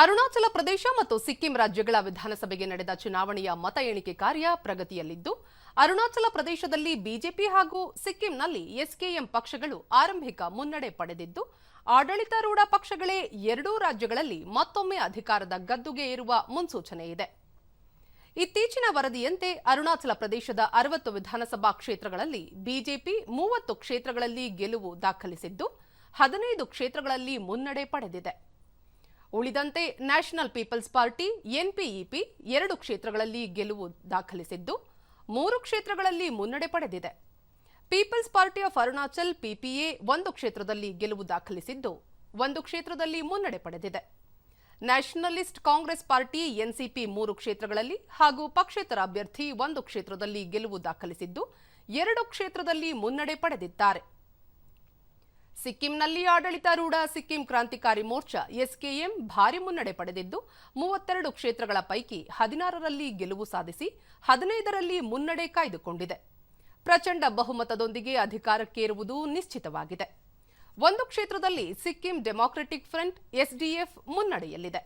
ಅರುಣಾಚಲ ಪ್ರದೇಶ ಮತ್ತು ಸಿಕ್ಕಿಂ ರಾಜ್ಯಗಳ ವಿಧಾನಸಭೆಗೆ ನಡೆದ ಚುನಾವಣೆಯ ಮತ ಎಣಿಕೆ ಕಾರ್ಯ ಪ್ರಗತಿಯಲ್ಲಿದ್ದು, ಅರುಣಾಚಲ ಪ್ರದೇಶದಲ್ಲಿ ಬಿಜೆಪಿ ಹಾಗೂ ಸಿಕ್ಕಿಂನಲ್ಲಿ ಎಸ್ಕೆಎಂ ಪಕ್ಷಗಳು ಆರಂಭಿಕ ಮುನ್ನಡೆ ಪಡೆದಿದ್ದು, ಆಡಳಿತಾರೂಢ ಪಕ್ಷಗಳೇ ಎರಡೂ ರಾಜ್ಯಗಳಲ್ಲಿ ಮತ್ತೊಮ್ಮೆ ಅಧಿಕಾರದ ಗದ್ದುಗೆ ಇರುವ ಮುನ್ಸೂಚನೆ ಇದೆ. ಇತ್ತೀಚಿನ ವರದಿಯಂತೆ ಅರುಣಾಚಲ ಪ್ರದೇಶದ ಅರವತ್ತು ವಿಧಾನಸಭಾ ಕ್ಷೇತ್ರಗಳಲ್ಲಿ ಬಿಜೆಪಿ ಮೂವತ್ತು ಕ್ಷೇತ್ರಗಳಲ್ಲಿ ಗೆಲುವು ದಾಖಲಿಸಿದ್ದು, ಹದಿನೈದು ಕ್ಷೇತ್ರಗಳಲ್ಲಿ ಮುನ್ನಡೆ ಪಡೆದಿದೆ. ಉಳಿದಂತೆ ನ್ಯಾಷನಲ್ ಪೀಪಲ್ಸ್ ಪಾರ್ಟಿ, ಎನ್ಪಿಇಪಿ ಎರಡು ಕ್ಷೇತ್ರಗಳಲ್ಲಿ ಗೆಲುವು ದಾಖಲಿಸಿದ್ದು, ಮೂರು ಕ್ಷೇತ್ರಗಳಲ್ಲಿ ಮುನ್ನಡೆ ಪಡೆದಿದೆ. People's party of Arunachal, PPA, ಒಂದು ಕ್ಷೇತ್ರದಲ್ಲಿ ಗೆಲುವು ದಾಖಲಿಸಿದ್ದು, ಒಂದು ಕ್ಷೇತ್ರದಲ್ಲಿ ಮುನ್ನಡೆ ಪಡೆದಿದೆ. ನ್ಯಾಷನಲಿಸ್ಟ್ ಕಾಂಗ್ರೆಸ್ ಪಾರ್ಟಿ, ಎನ್ಸಿಪಿ ಮೂರು ಕ್ಷೇತ್ರಗಳಲ್ಲಿ ಹಾಗೂ ಪಕ್ಷೇತರ ಅಭ್ಯರ್ಥಿ ಒಂದು ಕ್ಷೇತ್ರದಲ್ಲಿ ಗೆಲುವು ದಾಖಲಿಸಿದ್ದು, ಎರಡು ಕ್ಷೇತ್ರದಲ್ಲಿ ಮುನ್ನಡೆ ಪಡೆದಿದ್ದಾರೆ. ಸಿಕ್ಕಿಂನಲ್ಲಿ ಆಡಳಿತಾರೂಢ ಸಿಕ್ಕಿಂ ಕ್ರಾಂತಿಕಾರಿ ಮೋರ್ಚಾ ಎಸ್ಕೆಎಂ ಭಾರಿ ಮುನ್ನಡೆ ಪಡೆದಿದ್ದು, ಮೂವತ್ತೆರಡು ಕ್ಷೇತ್ರಗಳ ಪೈಕಿ ಹದಿನಾರರಲ್ಲಿ ಗೆಲುವು ಸಾಧಿಸಿ, ಹದಿನೈದರಲ್ಲಿ ಮುನ್ನಡೆ ಕಾಯ್ದುಕೊಂಡಿದೆ. ಪ್ರಚಂಡ ಬಹುಮತದೊಂದಿಗೆ ಅಧಿಕಾರಕ್ಕೇರುವುದು ನಿಶ್ಚಿತವಾಗಿದೆ. ಒಂದು ಕ್ಷೇತ್ರದಲ್ಲಿ ಸಿಕ್ಕಿಂ ಡೆಮಾಕ್ರೆಟಿಕ್ ಫ್ರಂಟ್ ಎಸ್ಡಿಎಫ್ ಮುನ್ನಡೆಯಲ್ಲಿದೆ.